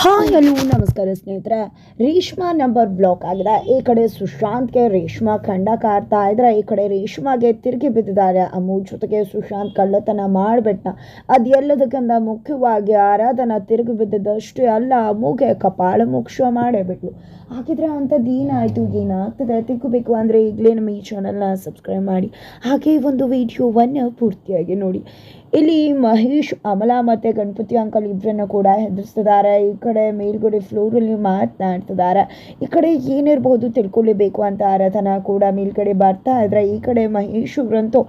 Hi hello, ನಮಸ್ಕಾರ ಸ್ನೇಹಿತರೆ. Reshma number block ಆಗಿದೆ. ಈ ಕಡೆ ಸುಶಾಂತ್ಗೆ ರೇಷ್ಮಾ ಖಂಡ ಕಾರ್ತಾ ಇದ್ರೆ ಈ ಕಡೆ ರೇಷ್ಮಾಗೆ ತಿರುಗಿ ಬಿದ್ದಿದ್ದಾರೆ. ಅಮ್ಮು ಜೊತೆಗೆ ಸುಶಾಂತ್ ಕಳ್ಳತನ ಮಾಡಿಬಿಟ್ಟ ಅದೆಲ್ಲದಕ್ಕಿಂತ ಮುಖ್ಯವಾಗಿ ಆರಾಧನಾ ತಿರುಗಿ ಬಿದ್ದಿದ್ದಷ್ಟೇ ಅಲ್ಲ ಅಮ್ಮುಗೆ ಕಪಾಳ ಮೋಕ್ಷ ಮಾಡೇ ಬಿಟ್ಲು ಹಾಗಿದ್ರೆ ಅಂಥದ್ದು ಏನಾಯಿತು? ಏನಾಗ್ತದೆ? ತಿಳ್ಕೋಬೇಕು ಅಂದರೆ ಈಗಲೇ ನಮ್ಮ ಈ ಚಾನಲ್ನ ಸಬ್ಸ್ಕ್ರೈಬ್ ಮಾಡಿ. ಹಾಗೆ ಒಂದು ವಿಡಿಯೋವನ್ನು ಪೂರ್ತಿಯಾಗಿ ನೋಡಿ. ಇಲ್ಲಿ ಮಹೇಶ್, ಅಮಲಾ ಮತ್ತು ಗಣಪತಿ ಅಂಕಲ್ ಇಬ್ಬರನ್ನು ಕೂಡ ಹೆದರಿಸ್ತಿದ್ದಾರೆ. ಕಡೆ ಮೇಲ್ಗಡೆ ಫ್ಲೋರಲ್ಲಿ ಮಾತನಾಡ್ತಿದ್ದಾರೆ ಈ ಕಡೆ ಏನಿರ್ಬೋದು ತಿಳ್ಕೊಳ್ಳಬೇಕು ಅಂತ ಆರಾಧನಾ ಕೂಡ ಮೇಲ್ಗಡೆ ಬರ್ತಾ ಇದ್ರೆ, ಈ ಕಡೆ ಮಹೇಶ್ ಅವ್ರಂತೂ,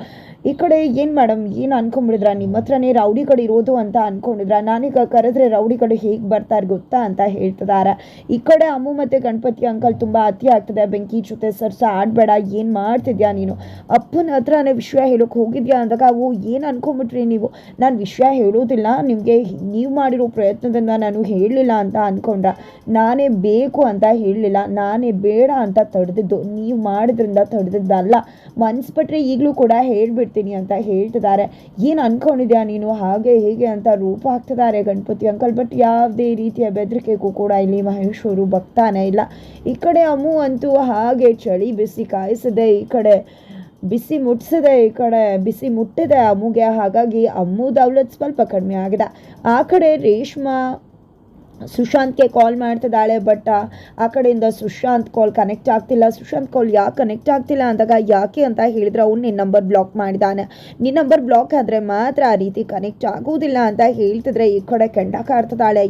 ಈ ಕಡೆ ಏನು ಮೇಡಮ್ ಏನು ಅನ್ಕೊಂಬಿಡಿದ್ರ ನಿಮ್ಮ ಹತ್ರನೇ ರೌಡಿ ಕಡೆ ಇರೋದು ಅಂತ ಅನ್ಕೊಂಡಿದ್ರ? ನಾನೀಗ ಕರೆದ್ರೆ ರೌಡಿ ಕಡೆ ಹೇಗೆ ಬರ್ತಾರೆ ಗೊತ್ತಾ ಅಂತ ಹೇಳ್ತಿದ್ದಾರೆ ಈ ಕಡೆ ಅಮ್ಮು ಮತ್ತು ಗಣಪತಿ ಅಂಕಲ್ ತುಂಬ ಅತಿ ಆಗ್ತದೆ. ಬೆಂಕಿ ಜೊತೆ ಸರ್ಸ ಆಡಬೇಡ, ಏನು ಮಾಡ್ತಿದ್ಯಾ ನೀನು? ಅಪ್ಪನ ಹತ್ರನೇ ವಿಷಯ ಹೇಳೋಕೆ ಹೋಗಿದ್ಯಾ ಅಂದಾಗ ಅವು ಏನು ಅನ್ಕೊಂಬಿಟ್ರಿ ನೀವು? ನಾನು ವಿಷಯ ಹೇಳೋದಿಲ್ಲ. ನಿಮಗೆ ನೀವು ಮಾಡಿರೋ ಪ್ರಯತ್ನದಿಂದ ನಾನು ಹೇಳಲಿಲ್ಲ. ಅಂತ ಅಂದ್ಕೊಂಡ್ರ ನಾನೇ ಬೇಕು ಅಂತ ಹೇಳಲಿಲ್ಲ, ನಾನೇ ಬೇಡ ಅಂತ ತಡೆದಿದ್ದು, ನೀವು ಮಾಡಿದ್ರಿಂದ ತಡೆದಿದ್ದಲ್ಲ. ಮನ್ಸ್ಬಿಟ್ರೆ ಈಗಲೂ ಕೂಡ ಹೇಳ್ಬಿಡ್ತೀನಿ ಅಂತ ಹೇಳ್ತಿದ್ದಾರೆ. ಏನು ಅಂದ್ಕೊಂಡಿದ್ಯಾ ನೀನು? ಹಾಗೆ ಹೇಗೆ ಅಂತ ರೂಪ ಹಾಕ್ತಿದ್ದಾರೆ ಗಣಪತಿ ಅಂಕಲ್ ಬಟ್ ಯಾವುದೇ ರೀತಿಯ ಬೆದರಿಕೆಗೂ ಕೂಡ ಇಲ್ಲಿ ಮಹೇಶ್ವರು ಬಗ್ತಾನೆ ಇಲ್ಲ. ಈ ಕಡೆ ಅಮ್ಮು ಅಂತೂ ಹಾಗೆ ಚಳಿ ಬಿಸಿ ಕಾಯಿಸದೆ, ಈ ಕಡೆ ಬಿಸಿ ಮುಟ್ಸಿದೆ, ಈ ಕಡೆ ಬಿಸಿ ಮುಟ್ಟಿದೆ ಅಮ್ಮುಗೆ ಹಾಗಾಗಿ ಅಮ್ಮು ದೌಲತ್ ಸ್ವಲ್ಪ ಕಡಿಮೆ ಆಗಿದೆ. ಆ ಕಡೆ ರೇಷ್ಮಾ ಸುಶಾಂತ್ಗೆ ಕಾಲ್ ಮಾಡ್ತಿದ್ದಾಳೆ ಬಟ್ ಆ ಕಡೆಯಿಂದ ಸುಶಾಂತ್ ಕಾಲ್ ಕನೆಕ್ಟ್ ಆಗ್ತಿಲ್ಲ. ಸುಶಾಂತ್ ಕಾಲ್ ಯಾಕೆ ಕನೆಕ್ಟ್ ಆಗ್ತಿಲ್ಲ ಅಂದಾಗ ಯಾಕೆ ಅಂತ ಹೇಳಿದ್ರೆ ಅವ್ನು ನಿನ್ನ ನಂಬರ್ ಬ್ಲಾಕ್ ಮಾಡಿದಾನೆ. ನಿನ್ನ ನಂಬರ್ ಬ್ಲಾಕ್ ಆದರೆ ಮಾತ್ರ ಆ ರೀತಿ ಕನೆಕ್ಟ್ ಆಗೋದಿಲ್ಲ ಅಂತ ಹೇಳ್ತಿದ್ರೆ ಈ ಕಡೆ ಕೆಂಡ ಕಾಡ್ತಿದ್ದಾಳೆ.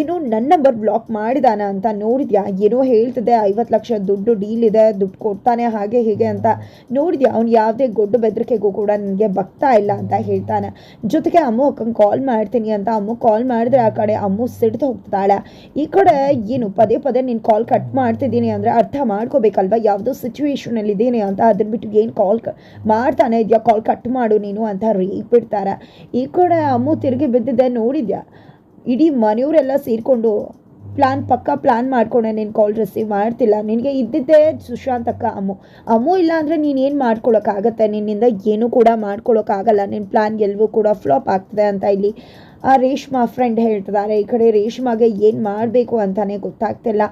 ಏನು ನನ್ನ ನಂಬರ್ ಬ್ಲಾಕ್ ಮಾಡಿದಾನ ಅಂತ ನೋಡಿದ್ಯಾ? ಏನೋ ಹೇಳ್ತಿದೆ, ಐವತ್ತು ಲಕ್ಷ ದುಡ್ಡು ಡೀಲ್ ಇದೆ, ದುಡ್ಡು ಕೊಡ್ತಾನೆ, ಹಾಗೆ ಹೀಗೆ ಅಂತ ನೋಡಿದ್ಯಾ? ಅವ್ನು ಯಾವುದೇ ಗೊಡ್ಡು ಬೆದರಿಕೆಗೂ ಕೂಡ ನನಗೆ ಬಗ್ತಾ ಇಲ್ಲ ಅಂತ ಹೇಳ್ತಾನೆ. ಜೊತೆಗೆ ಅಮ್ಮು ಅಕ್ಕಂಗೆ ಕಾಲ್ ಮಾಡ್ತೀನಿ ಅಂತ ಅಮ್ಮು ಕಾಲ್ ಮಾಡಿದ್ರೆ ಆ ಕಡೆ ಅಮ್ಮು ಸಿಡ್ದು ಹೋಗ್ತಿದ್ದಾಳೆ ಈ ಕಡೆ ಏನು ಪದೇ ಪದೇ ನೀನು ಕಾಲ್ ಕಟ್ ಮಾಡ್ತಿದ್ದೀನಿ ಅಂದರೆ ಅರ್ಥ ಮಾಡ್ಕೋಬೇಕಲ್ವಾ? ಯಾವುದೋ ಸಿಚುವೇಶನಲ್ಲಿ ಇದ್ದೀನಿ ಅಂತ ಅದನ್ನ ಬಿಟ್ಟು ಏನು ಕಾಲ್ ಕ ಮಾಡ್ತಾನೆ ಇದೆಯಾ? ಕಾಲ್ ಕಟ್ ಮಾಡು ನೀನು ಅಂತ ರೀ ಬಿಡ್ತಾರೆ. ಈ ಕಡೆ ಅಮ್ಮು ತಿರುಗಿ ಬಿದ್ದಿದ್ದೆ ನೋಡಿದ್ಯಾ? ಇಡೀ ಮನೆಯವರೆಲ್ಲ ಸೇರಿಕೊಂಡು ಪ್ಲಾನ್ ಪಕ್ಕ ಪ್ಲ್ಯಾನ್ ಮಾಡ್ಕೊಂಡೆ, ನೀನು ಕಾಲ್ ರಿಸೀವ್ ಮಾಡ್ತಿಲ್ಲ. ನಿನಗೆ ಇದ್ದಿದ್ದೇ ಸುಶಾಂತ್ ಅಕ್ಕ, ಅಮ್ಮು. ಅಮ್ಮು ಇಲ್ಲ ಅಂದರೆ ನೀನು ಏನು ಮಾಡ್ಕೊಳ್ಳೋಕ್ಕಾಗತ್ತೆ ನಿನ್ನಿಂದ ಏನೂ ಕೂಡ ಮಾಡ್ಕೊಳ್ಳೋಕ್ಕಾಗಲ್ಲ ನಿನ್ನ ಪ್ಲ್ಯಾನ್ ಎಲ್ಲವೂ ಕೂಡ ಫ್ಲಾಪ್ ಆಗ್ತದೆ ಅಂತ ಇಲ್ಲಿ ಆ ರೇಷ್ಮಾ ಫ್ರೆಂಡ್ ಹೇಳ್ತಿದ್ದಾರೆ. ಈ ಕಡೆ ರೇಷ್ಮಾಗೆ ಏನು ಮಾಡಬೇಕು ಅಂತಲೇ ಗೊತ್ತಾಗ್ತಿಲ್ಲ.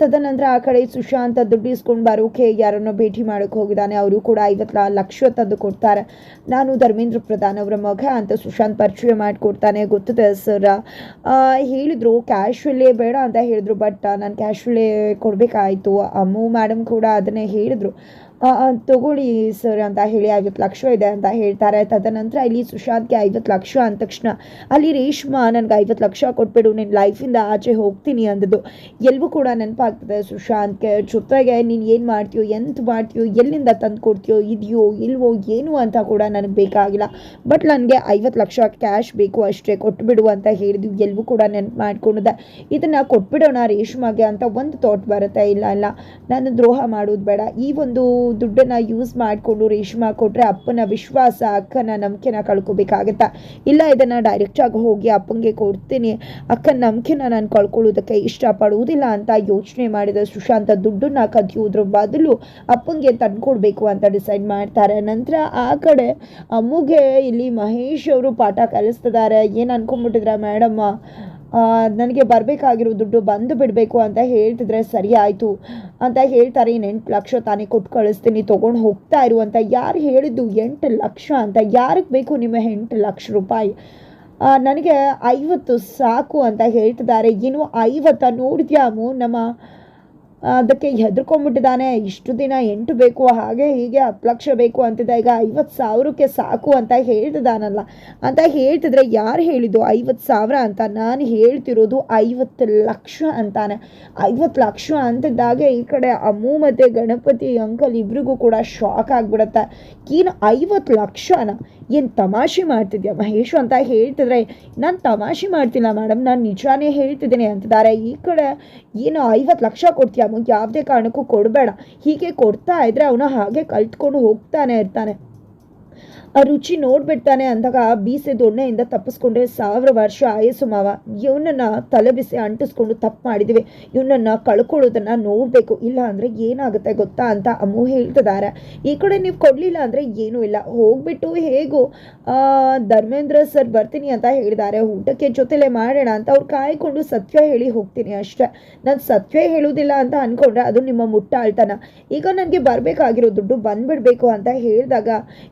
ತದನಂತರ ಆ ಕಡೆ ಸುಶಾಂತ ದುಡ್ಡು ಇಸ್ಕೊಂಡು ಬರೋಕೆ ಯಾರನ್ನೋ ಭೇಟಿ ಮಾಡೋಕೆ ಹೋಗಿದ್ದಾನೆ. ಅವರು ಕೂಡ ಐವತ್ತು ಲಕ್ಷ ತಂದು ಕೊಡ್ತಾರೆ. ನಾನು ಧರ್ಮೇಂದ್ರ ಪ್ರಧಾನ್ ಅವರ ಮಗ ಅಂತ ಸುಶಾಂತ್ ಪರಿಚಯ ಮಾಡಿಕೊಡ್ತಾನೆ. ಗೊತ್ತಿದೆ ಸರ್? ಹೇಳಿದರು ಕ್ಯಾಶುವಲ್ಲೇ ಬೇಡ ಅಂತ ಹೇಳಿದ್ರು ಬಟ್ ನಾನು ಕ್ಯಾಶುವಲ್ಲೇ ಕೊಡಬೇಕಾಯಿತು. ಅಮ್ಮು ಮೇಡಮ್ ಕೂಡ ಅದನ್ನೇ ಹೇಳಿದರು. ತಗೊಳ್ಳಿ ಸರ್ ಅಂತ ಹೇಳಿ ಐವತ್ತು ಲಕ್ಷ ಇದೆ ಅಂತ ಹೇಳ್ತಾರೆ. ತದನಂತರ ಇಲ್ಲಿ ಸುಶಾಂತ್ಗೆ ಐವತ್ತು ಲಕ್ಷ ಅಂದ ತಕ್ಷಣ, ಅಲ್ಲಿ ರೇಷ್ಮಾ ನನಗೆ ಐವತ್ತು ಲಕ್ಷ ಕೊಟ್ಬಿಡು ನಿನ್ನ ಲೈಫಿಂದ ಆಚೆ ಹೋಗ್ತೀನಿ ಅಂದದ್ದು. ಎಲ್ಲವೂ ಕೂಡ ನೆನಪಾಗ್ತದೆ ಸುಶಾಂತ್ಗೆ. ಜೊತೆಗೆ ನೀನು ಏನು ಮಾಡ್ತೀಯೋ, ಎಂತ ಮಾಡ್ತೀಯೋ, ಎಲ್ಲಿಂದ ತಂದು ಕೊಡ್ತೀಯೋ, ಇದೆಯೋ, ಇಲ್ವೋ, ಏನು ಅಂತ ಕೂಡ ನನಗೆ ಬೇಕಾಗಿಲ್ಲ. ಬಟ್ ನನಗೆ ಐವತ್ತು ಲಕ್ಷ ಕ್ಯಾಶ್ ಬೇಕು ಅಷ್ಟೇ ಕೊಟ್ಬಿಡು ಅಂತ ಹೇಳಿದ್ವಿ. ಎಲ್ಲವೂ ಕೂಡ ನೆನಪು ಮಾಡ್ಕೊಂಡಿದೆ ಇದನ್ನು ಕೊಟ್ಬಿಡೋಣ ರೇಷ್ಮಾಗೆ ಅಂತ ಒಂದು ಥಾಟ್ ಬರುತ್ತೆ. ಇಲ್ಲ ಇಲ್ಲ. ನಾನು ದ್ರೋಹ ಮಾಡೋದು ಬೇಡ. ಈ ಒಂದು ದುಡ್ಡನ್ನು ಯೂಸ್ ಮಾಡಿಕೊಂಡು, ರೇಷ್ಮಾ ಕೊಟ್ಟರೆ ಅಪ್ಪನ ವಿಶ್ವಾಸ, ಅಕ್ಕನ ನಂಬಿಕೆನ ಕಳ್ಕೊಬೇಕಾಗತ್ತಾ? ಇಲ್ಲ, ಇದನ್ನು ಡೈರೆಕ್ಟಾಗಿ ಹೋಗಿ ಅಪ್ಪಂಗೆ ಕೊಡ್ತೀನಿ, ಅಕ್ಕನ ನಂಬಿಕೆನ ನಾನು ಕಳ್ಕೊಳ್ಳೋದಕ್ಕೆ ಇಷ್ಟಪಡುವುದಿಲ್ಲ ಅಂತ ಯೋಚನೆ ಮಾಡಿದ ಸುಶಾಂತ ದುಡ್ಡನ್ನ ಕದಿಯೋದ್ರ ಬದಲು ಅಪ್ಪಂಗೆ ತಂದ್ಕೊಡ್ಬೇಕು ಅಂತ ಡಿಸೈಡ್ ಮಾಡ್ತಾರೆ. ನಂತರ ಆ ಕಡೆ ಅಮ್ಮುಗೆ ಇಲ್ಲಿ ಮಹೇಶ್ ಅವರು ಪಾಠ ಕಲಿಸ್ತಿದ್ದಾರೆ ಏನು ಅನ್ಕೊಂಡ್ಬಿಟ್ಟಿದ್ರ ಮೇಡಮ್ಮ? ನನಗೆ ಬರಬೇಕಾಗಿರೋ ದುಡ್ಡು ಬಂದು ಬಿಡಬೇಕು ಅಂತ ಹೇಳ್ತಿದ್ರೆ ಸರಿ ಆಯಿತು ಅಂತ ಹೇಳ್ತಾರೆ. ಇನ್ನು ಎಂಟು ಲಕ್ಷ ತಾನೇ ಕೊಟ್ಟು ಕಳಿಸ್ತೀನಿ, ತೊಗೊಂಡು ಹೋಗ್ತಾ ಇರು ಅಂತ. ಯಾರು ಹೇಳಿದ್ದು ಎಂಟು ಲಕ್ಷ ಅಂತ? ಯಾರಿಗೆ ಬೇಕು ನಿಮ್ಮ ಎಂಟು ಲಕ್ಷ ರೂಪಾಯಿ? ನನಗೆ ಐವತ್ತು ಸಾಕು ಅಂತ ಹೇಳ್ತಿದ್ದಾರೆ. ಏನು ಐವತ್ತ ನೋಡಿದ್ಯಾಮು ನಮ್ಮ ಅದಕ್ಕೆ ಹೆದರ್ಕೊಂಡ್ಬಿಟ್ಟಿದ್ದಾನೆ. ಇಷ್ಟು ದಿನ ಎಂಟು ಬೇಕು, ಹಾಗೆ ಹೀಗೆ ಹತ್ತು ಲಕ್ಷ ಬೇಕು ಅಂತಿದ್ದ. ಈಗ ಐವತ್ತು ಸಾವಿರಕ್ಕೆ ಸಾಕು ಅಂತ ಹೇಳ್ತಿದ್ದಾನಲ್ಲ. ಅಂತ ಹೇಳ್ತಿದ್ರೆ ಯಾರು ಹೇಳಿದ್ದು ಐವತ್ತು ಸಾವಿರ ಅಂತ? ನಾನು ಹೇಳ್ತಿರೋದು ಐವತ್ತು ಲಕ್ಷ ಅಂತಾನೆ. ಐವತ್ತು ಲಕ್ಷ ಅಂತಿದ್ದಾಗೆ ಈ ಕಡೆ ಅಮ್ಮು ಮತ್ತು ಗಣಪತಿ, ಅಂಕಲ್ ಇಬ್ರಿಗೂ ಕೂಡ ಶಾಕ್ ಆಗಿಬಿಡತ್ತೆ. ಏನು ಐವತ್ತು ಲಕ್ಷನ ಏನು ತಮಾಷೆ ಮಾಡ್ತಿದ್ಯಾ ಮಹೇಶು ಅಂತ ಹೇಳ್ತಿದ್ರೆ, ನಾನು ತಮಾಷೆ ಮಾಡ್ತಿಲ್ಲ ಮೇಡಮ್ ನಾನು ನಿಜಾನೇ ಹೇಳ್ತಿದ್ದೀನಿ ಅಂತಿದ್ದಾರೆ. ಈ ಕಡೆ ಏನು ಐವತ್ತು ಲಕ್ಷ ಕೊಡ್ತೀಯ ಯಾವುದೇ ಕಾರಣಕ್ಕೂ ಕೊಡಬೇಡ. ಹೀಗೆ ಕೊಡ್ತಾ ಇದ್ರೆ ಅವನು ಹಾಗೆ ಕಲ್ತ್ಕೊಂಡು ಹೋಗ್ತಾನೆ ಇರ್ತಾನೆ. ಆ ರುಚಿ ನೋಡ್ಬಿಡ್ತಾನೆ ಅಂದಾಗ ಬೀಸೆ ದೊಣ್ಣೆಯಿಂದ ತಪ್ಪಿಸ್ಕೊಂಡ್ರೆ ಸಾವಿರ ವರ್ಷ ಆಯಸ್ಸು ಮಾವ. ಇವನನ್ನ ತಲೆ ಬಿಸಿ ಅಂಟಿಸ್ಕೊಂಡು ತಪ್ಪು ಮಾಡಿದ್ದೀವಿ ಇವನನ್ನ ಕಳ್ಕೊಳ್ಳೋದನ್ನ ನೋಡಬೇಕು. ಇಲ್ಲ ಅಂದರೆ ಏನಾಗುತ್ತೆ ಗೊತ್ತಾ ಅಂತ ಅಮ್ಮು ಹೇಳ್ತಿದ್ದಾರೆ ಈ ಕಡೆ ನೀವು ಕೊಡಲಿಲ್ಲ ಅಂದರೆ ಏನೂ ಇಲ್ಲ. ಹೋಗ್ಬಿಟ್ಟು ಹೇಗೂ ಧರ್ಮೇಂದ್ರ ಸರ್ ಬರ್ತೀನಿ ಅಂತ ಹೇಳಿದ್ದಾರೆ. ಊಟಕ್ಕೆ ಜೊತೆಲೆ ಮಾಡೋಣ ಅಂತ ಅವ್ರು ಕಾಯ್ಕೊಂಡು ಸತ್ಯ ಹೇಳಿ ಹೋಗ್ತೀನಿ ಅಷ್ಟೇ. ನಾನು ಸತ್ಯ ಹೇಳೋದಿಲ್ಲ ಅಂತ ಅನ್ಕೊಂಡ್ರೆ ಅದು ನಿಮ್ಮ ಮುಟ್ಟಾಳ್ತನ. ಈಗ ನನಗೆ ಬರಬೇಕಾಗಿರೋ ದುಡ್ಡು ಬಂದ್ಬಿಡ್ಬೇಕು ಅಂತ ಹೇಳಿದಾಗ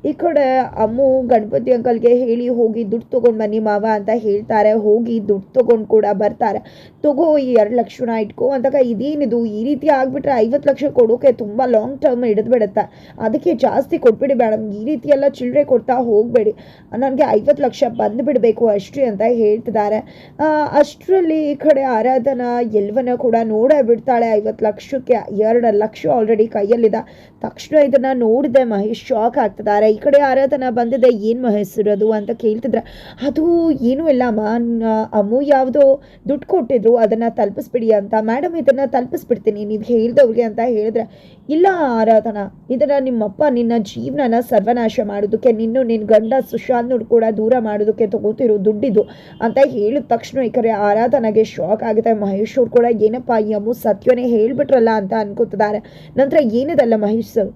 ಈ ಕಡೆ ಅಮ್ಮು ಗಣಪತಿ ಅಂಕಲ್ಗೆ ಹೇಳಿ ಹೋಗಿ ದುಡ್ಡು ತೊಗೊಂಡು ಬನ್ನಿ ಮಾವ ಅಂತ ಹೇಳ್ತಾರೆ. ಹೋಗಿ ದುಡ್ಡು ತೊಗೊಂಡು ಕೂಡ ಬರ್ತಾರೆ. ತಗೋ ಈ ಎರಡು ಲಕ್ಷನ ಇಟ್ಕೋ ಅಂತಕ ಇದೇನಿದು ಈ ರೀತಿ ಆಗಿಬಿಟ್ರೆ ಐವತ್ತು ಲಕ್ಷ ಕೊಡೋಕೆ ತುಂಬ ಲಾಂಗ್ ಟರ್ಮ್ ಹಿಡಿದ್ಬಿಡುತ್ತೆ. ಅದಕ್ಕೆ ಜಾಸ್ತಿ ಕೊಟ್ಬಿಡಿ ಮೇಡಮ್ ಈ ರೀತಿ ಎಲ್ಲ ಚಿಲ್ಲರೆ ಕೊಡ್ತಾ ಹೋಗಬೇಡಿ. ನನಗೆ ಐವತ್ತು ಲಕ್ಷ ಬಂದುಬಿಡಬೇಕು ಅಷ್ಟೇ ಅಂತ ಹೇಳ್ತಿದ್ದಾರೆ. ಅಷ್ಟರಲ್ಲಿ ಈ ಕಡೆ ಆರಾಧನಾ ಎಲ್ವನ ಕೂಡ ನೋಡೇ ಬಿಡ್ತಾಳೆ. ಐವತ್ತು ಲಕ್ಷಕ್ಕೆ ಎರಡು ಲಕ್ಷ ಆಲ್ರೆಡಿ ಕೈಯಲ್ಲಿದೆ. ತಕ್ಷಣ ಇದನ್ನು ನೋಡಿದೆ ಮಹೇಶ್. ಶಾಕ್ ಆಗ್ತಿದ್ದಾರೆ. ಈ ಕಡೆ ಆರಾಧನಾ ಬಂದಿದೆ, ಏನು ಅದು ಅಂತ ಕೇಳ್ತಿದ್ರೆ. ಅದು ಏನೂ ಇಲ್ಲಮ್ಮ ಅಮ್ಮ. ಯಾವುದೋ ದುಡ್ಡು ಕೊಟ್ಟಿದ್ರು, ಅದನ್ನು ತಲುಪಿಸ್ಬಿಡಿ ಅಂತ. ಮೇಡಮ್ ಇದನ್ನು ತಲುಪಿಸ್ಬಿಡ್ತೀನಿ, ನೀವು ಹೇಳ್ದವ್ರಿಗೆ ಅಂತ ಹೇಳಿದ್ರೆ. ಇಲ್ಲ, ಆರಾಧನಾ, ಇದನ್ನು ನಿಮ್ಮಪ್ಪ ನಿನ್ನ ಜೀವನನ ಸರ್ವನಾಶ ಮಾಡೋದಕ್ಕೆ, ನಿನ್ನ ನಿನ್ನ ಗಂಡ ಸುಶಾಂತ್ನವ್ರು ಕೂಡ ದೂರ ಮಾಡೋದಕ್ಕೆ ತಗೋತಿರೋ ದುಡ್ಡಿದು ಅಂತ ಹೇಳಿದ ತಕ್ಷಣ ಈ ಕರೆ ಆರಾಧನೆಗೆ ಶಾಕ್ ಆಗುತ್ತೆ. ಮಹೇಶ್ ಕೂಡ ಏನಪ್ಪ ಈ ಅಮ್ಮು ಸತ್ಯನೇ ಹೇಳಿಬಿಟ್ರಲ್ಲ ಅಂತ ಅನ್ಕೋತಿದ್ದಾರೆ. ನಂತರ ಏನಿದಲ್ಲ ಮಹೇಶ್ ಸರ್?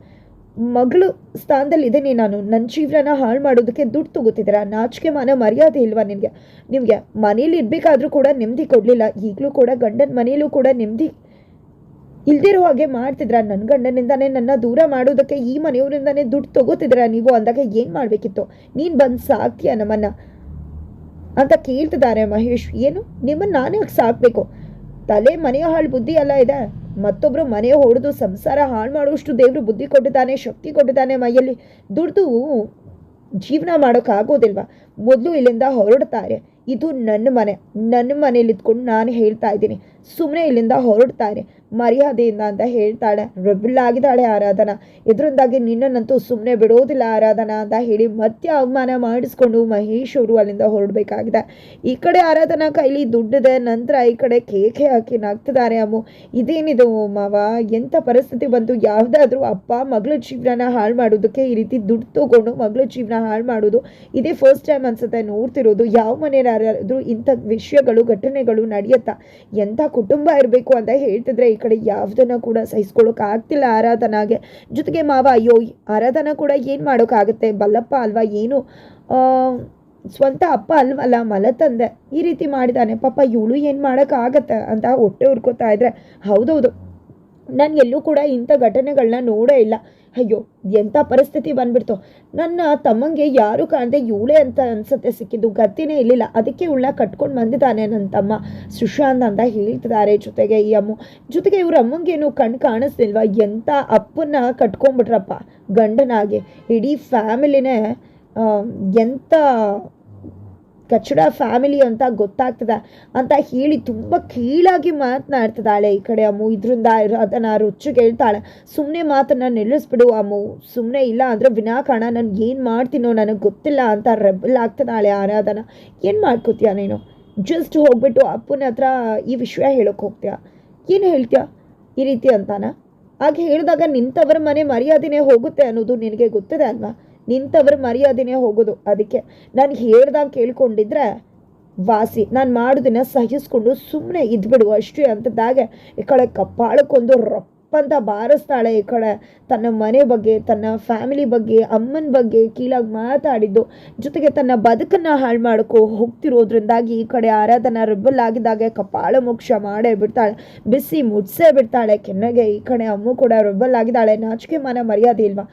ಮಗಳು ಸ್ಥಾನದಲ್ಲಿ ಇದ್ದೀನಿ ನಾನು. ನನ್ನ ಜೀವನ ಹಾಳು ಮಾಡೋದಕ್ಕೆ ದುಡ್ಡು ತಗೋತಿದ್ದೀರಾ? ನಾಚಿಕೆ ಮಾನ ಮರ್ಯಾದೆ ಇಲ್ವಾ ನಿನಗೆ? ನಿಮಗೆ ಮನೇಲಿ ಇರಬೇಕಾದ್ರೂ ಕೂಡ ನೆಮ್ಮದಿ ಕೊಡಲಿಲ್ಲ. ಈಗಲೂ ಕೂಡ ಗಂಡನ ಮನೇಲೂ ಕೂಡ ನೆಮ್ಮದಿ ಇಲ್ದಿರೋ ಹಾಗೆ ಮಾಡ್ತಿದ್ರ ನನ್ನ ಗಂಡನಿಂದಾನೇ ನನ್ನ ದೂರ ಮಾಡೋದಕ್ಕೆ ಈ ಮನೆಯವರಿಂದಾನೇ ದುಡ್ಡು ತಗೋತಿದ್ರ ನೀವು? ಅಂದಾಗ ಏನು ಮಾಡಬೇಕಿತ್ತು? ನೀನು ಬಂದು ಸಾಕ್ತೀಯ ನಮ್ಮನ್ನು? ಅಂತ ಕೇಳ್ತಿದ್ದಾರೆ ಮಹೇಶ್. ಏನು? ನಿಮ್ಮನ್ನು ನಾನೇ ಸಾಕಬೇಕು. ತಲೆ ಮನೆಯ ಹಾಳು ಬುದ್ಧಿ ಎಲ್ಲ ಇದೆ. ಮತ್ತೊಬ್ಬರು ಮನೆ ಹೊಡೆದು ಸಂಸಾರ ಹಾಳು ಮಾಡುವಷ್ಟು ದೇವರು ಬುದ್ಧಿ ಕೊಟ್ಟಿದ್ದಾನೆ, ಶಕ್ತಿ ಕೊಟ್ಟಿದ್ದಾನೆ ಮೈಯಲ್ಲಿ. ದುಡ್ದು ಜೀವನ ಮಾಡೋಕ್ಕಾಗೋದಿಲ್ವಾ? ಮೊದಲು ಇಲ್ಲಿಂದ ಹೊರಡ್ತಾರೆ. ಇದು ನನ್ನ ಮನೆ. ನನ್ನ ಮನೇಲಿ ಇದ್ಕೊಂಡು ನಾನು ಹೇಳ್ತಾ ಇದ್ದೀನಿ. ಸುಮ್ಮನೆ ಇಲ್ಲಿಂದ ಹೊರಡ್ತಾರೆ. ಮರ್ಯಾದೆಯಿಂದ ಅಂತ ಹೇಳ್ತಾಳೆ. ಆಗಿದ್ದಾಳೆ ಆರಾಧನಾ. ಇದರಿಂದಾಗಿ ನಿನ್ನನ್ನಂತೂ ಸುಮ್ಮನೆ ಬಿಡೋದಿಲ್ಲ ಆರಾಧನಾ ಅಂತ ಹೇಳಿ ಮತ್ತೆ ಅವಮಾನ ಮಾಡಿಸ್ಕೊಂಡು ಮಹೇಶ್ ಅವರು ಅಲ್ಲಿಂದ ಹೊರಡಬೇಕಾಗಿದೆ. ಈ ಕಡೆ ಆರಾಧನಾ ಕೈಲಿ ದುಡ್ಡಿದೆ, ನಂತರ ಈ ಕಡೆ ಕೇಕೆ ಹಾಕಿ ನಗ್ತಿದ್ದಾರೆ ಅಮ್ಮು. ಇದೇನಿದು ಮಾವ? ಎಂಥ ಪರಿಸ್ಥಿತಿ ಬಂತು? ಯಾವುದಾದ್ರೂ ಅಪ್ಪ ಮಗಳ ಜೀವನ ಹಾಳು ಮಾಡೋದಕ್ಕೆ ಈ ರೀತಿ ದುಡ್ಡು ತಗೊಂಡು ಮಗಳ ಜೀವನ ಹಾಳು ಮಾಡೋದು ಇದೇ ಫಸ್ಟ್ ಟೈಮ್ ಅನ್ಸುತ್ತೆ. ನೋಡ್ತಿರೋದು ಯಾವ ಮನೆಯಾರಾದ್ರೂ ಇಂಥ ವಿಷಯಗಳು, ಘಟನೆಗಳು ನಡೆಯುತ್ತಾ? ಎಂಥ ಕುಟುಂಬ ಇರಬೇಕು ಅಂತ ಹೇಳ್ತಿದ್ರೆ ಈ ಕಡೆ ಯಾವ್ದನ್ನ ಕೂಡ ಸಹಿಸ್ಕೊಳ್ಳೋಕ್ಕಾಗ್ತಿಲ್ಲ ಆರಾಧನಾಗೆ. ಜೊತೆಗೆ ಮಾವ, ಅಯ್ಯೋ ಆರಾಧನಾ ಕೂಡ ಏನು ಮಾಡೋಕ್ಕಾಗುತ್ತೆ? ಬಲ್ಲಪ್ಪ ಅಲ್ವಾ, ಏನು? ಸ್ವಂತ ಅಪ್ಪ ಅಲ್ವಲ್ಲ, ಮಲತಂದೆ. ಈ ರೀತಿ ಮಾಡಿದಾನೆ. ಪಾಪ ಇವಳು ಏನು ಮಾಡೋಕ್ಕಾಗತ್ತೆ ಅಂತ ಹೊಟ್ಟೆ ಉರ್ಕೋತಾ ಇದ್ರೆ. ಹೌದೌದು. ನಾನು ಎಲ್ಲೂ ಕೂಡ ಇಂಥ ಘಟನೆಗಳನ್ನ ನೋಡೇ ಇಲ್ಲ. ಅಯ್ಯೋ ಎಂಥ ಪರಿಸ್ಥಿತಿ ಬಂದ್ಬಿಡ್ತು. ನನ್ನ ತಮ್ಮಂಗೆ ಯಾರು ಕಾಣದೆ ಇವಳೇ ಅಂತ ಅನ್ಸುತ್ತೆ, ಸಿಕ್ಕಿದ್ದು ಗತಿನೇ ಇರಲಿಲ್ಲ ಅದಕ್ಕೆ ಇವಳನ್ನ ಕಟ್ಕೊಂಡು ಬಂದಿದ್ದಾನೆ ನನ್ನ ತಮ್ಮ. ಸುಶಾಂತ್ ಅಂತ ಹೇಳ್ತಿದ್ದಾರೆ ಜೊತೆಗೆ ಈ ಅಮ್ಮ. ಜೊತೆಗೆ ಇವ್ರ ಅಮ್ಮಂಗೇನು ಕಣ್ಣು ಕಾಣಿಸ್ತಿಲ್ವಾ ಎಂಥ ಅಪ್ಪನ್ನ ಕಟ್ಕೊಂಡ್ಬಿಟ್ರಪ್ಪ ಗಂಡನಾಗಿ. ಇಡೀ ಫ್ಯಾಮಿಲಿನೇ ಎಂಥ ಕಚ್ಚಡ ಫ್ಯಾಮಿಲಿ ಅಂತ ಗೊತ್ತಾಗ್ತದೆ ಅಂತ ಹೇಳಿ ತುಂಬ ಕೀಳಾಗಿ ಮಾತನಾಡ್ತಿದ್ದಾಳೆ ಈ ಕಡೆ ಅಮ್ಮು. ಇದರಿಂದ ಅದನ್ನು ಹೇಳ್ತಾಳೆ ಸುಮ್ಮನೆ ಮಾತನ್ನು ನಿಲ್ಲಿಸ್ಬಿಡು ಅಮ್ಮು. ಸುಮ್ಮನೆ ಇಲ್ಲ ಅಂದರೆ ವಿನಾಕಾರಣ, ನಾನು ಏನು ಮಾಡ್ತೀನೋ ನನಗೆ ಗೊತ್ತಿಲ್ಲ ಅಂತ ರೆಬಲ್ ಆಗ್ತಿದ್ದಾಳೆ ಆರಾಧನ. ಏನು ಮಾಡ್ಕೋತೀಯ ನೀನು? ಜಸ್ಟ್ ಹೋಗ್ಬಿಟ್ಟು ಅಪ್ಪನ ಹತ್ರ ಈ ವಿಷಯ ಹೇಳೋಕೆ ಹೋಗ್ತೀಯ. ಏನು ಹೇಳ್ತೀಯ? ಈ ರೀತಿ ಅಂತಾನ? ಹಾಗೆ ಹೇಳಿದಾಗ ನಿಂತವರ ಮನೆ ಮರ್ಯಾದೆನೇ ಹೋಗುತ್ತೆ ಅನ್ನೋದು ನಿನಗೆ ಗೊತ್ತಿದೆ ಅಲ್ವಾ? ನಿಂತವ್ರ ಮರ್ಯಾದೆನೇ ಹೋಗೋದು. ಅದಕ್ಕೆ ನಾನು ಹೇಳ್ದಾಗ ಕೇಳ್ಕೊಂಡಿದ್ರೆ, ವಾಸಿ, ನಾನು ಮಾಡೋದನ್ನ ಸಹಿಸ್ಕೊಂಡು ಸುಮ್ಮನೆ ಇದ್ಬಿಡು ಅಷ್ಟೇ ಅಂತದಾಗ, ಈ ಕಡೆ ಕಪ್ಪಾಳಕ್ಕೊಂದು ರಪ್ಪಂತ ಬಾರಿಸ್ತಾಳೆ ಈ ಕಡೆ. ತನ್ನ ಮನೆ ಬಗ್ಗೆ, ತನ್ನ ಫ್ಯಾಮಿಲಿ ಬಗ್ಗೆ, ಅಮ್ಮನ ಬಗ್ಗೆ ಕೀಳಾಗಿ ಮಾತಾಡಿದ್ದು. ಜೊತೆಗೆ ತನ್ನ ಬದುಕನ್ನು ಹಾಳು ಮಾಡ್ಕೊ ಹೋಗ್ತಿರೋದ್ರಿಂದಾಗಿ ಈ ಕಡೆ ಆರಾಧನ ರಿಬ್ಬಲ್ ಆಗಿದ್ದಾಗೆ ಕಪಾಳ ಮೋಕ್ಷ ಮಾಡೇ ಬಿಡ್ತಾಳೆ. ಬಿಸಿ ಮುಟ್ಸೇ ಬಿಡ್ತಾಳೆ. ಕೆನ್ನಗೆ ಈ ಕಡೆ ಅಮ್ಮು ಕೂಡ ರಿಬ್ಬಲ್ ಆಗಿದ್ದಾಳೆ. ನಾಚಿಕೆ ಮನೆ ಮರ್ಯಾದೆ ಇಲ್ವಾ?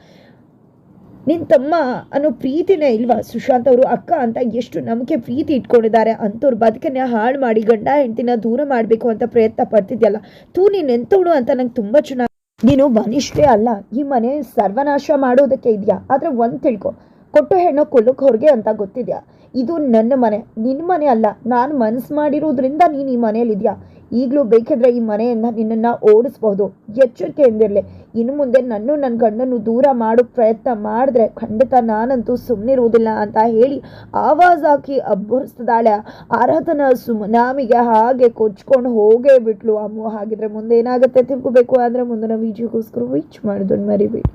ನಿನ್ನ ತಮ್ಮ ಅನ್ನೋ ಪ್ರೀತಿನೇ ಇಲ್ವಾ? ಸುಶಾಂತ್ ಅವರು ಅಕ್ಕ ಅಂತ ಎಷ್ಟು ನಂಬಿಕೆ ಪ್ರೀತಿ ಇಟ್ಕೊಂಡಿದ್ದಾರೆ. ಅಂಥವ್ರ ಬದುಕನ್ನ ಹಾಳು ಮಾಡಿ ಗಂಡ ಹೆಂಡತಿನ ದೂರ ಮಾಡಬೇಕು ಅಂತ ಪ್ರಯತ್ನ ಪಡ್ತಿದ್ಯಲ್ಲ. ತೂ ನೀನು ಎಂತವಳು ಅಂತ ನಂಗೆ ತುಂಬ ಚೆನ್ನಾಗಿ ನೀನು ಮನುಷ್ಯ ಅಲ್ಲ. ಈ ಮನೆ ಸರ್ವನಾಶ ಮಾಡೋದಕ್ಕೆ ಇದೆಯಾ? ಆದರೆ ಒಂದು ತಿಳ್ಕೊ. ಕೊಟ್ಟು ಹೆಣ್ಣು ಕೊಲ್ಲಕ್ಕೆ ಹೊರಗೆ ಅಂತ ಗೊತ್ತಿದೆಯಾ? ಇದು ನನ್ನ ಮನೆ. ನಿನ್ನ ಮನೆ ಅಲ್ಲ. ನಾನು ಮನಸ್ಸು ಮಾಡಿರೋದ್ರಿಂದ ನೀನು ಈ ಮನೆಯಲ್ಲಿ ಇದೆಯಾ ಈಗಲೂ ಬೇಕಿದ್ರೆ ಈ ಮನೆಯಿಂದ ನಿನ್ನನ್ನು ಓಡಿಸ್ಬೋದು ಎಚ್ಚರಿಕೆಯಿಂದಿರಲಿ. ಇನ್ನು ಮುಂದೆ ನನ್ನ ನನ್ನ ಗಂಡನ್ನು ದೂರ ಮಾಡೋ ಪ್ರಯತ್ನ ಮಾಡಿದ್ರೆ ಖಂಡಿತ ನಾನಂತೂ ಸುಮ್ಮನಿರುವುದಿಲ್ಲ ಅಂತ ಹೇಳಿ ಆವಾಜ್ ಹಾಕಿ ಅಬ್ಬರಿಸ್ತಿದ್ದಾಳೆ. ಅರ್ಹತನ ಸುಮನಾಮಿಗೆ ಹಾಗೆ ಕೊಚ್ಕೊಂಡು ಹೋಗೇ ಬಿಟ್ಲು. ಅಮ್ಮ ಹಾಗಿದ್ರೆ ಮುಂದೆ ಏನಾಗುತ್ತೆ ತಿಳ್ಕೊಬೇಕು. ಅಂದರೆ ಮುಂದಿನ ವಿಡಿಯೋಗೋಸ್ಕರ ವಿಚ್ ಮಾಡೋದನ್ನು ಮರಿಬೇಡಿ.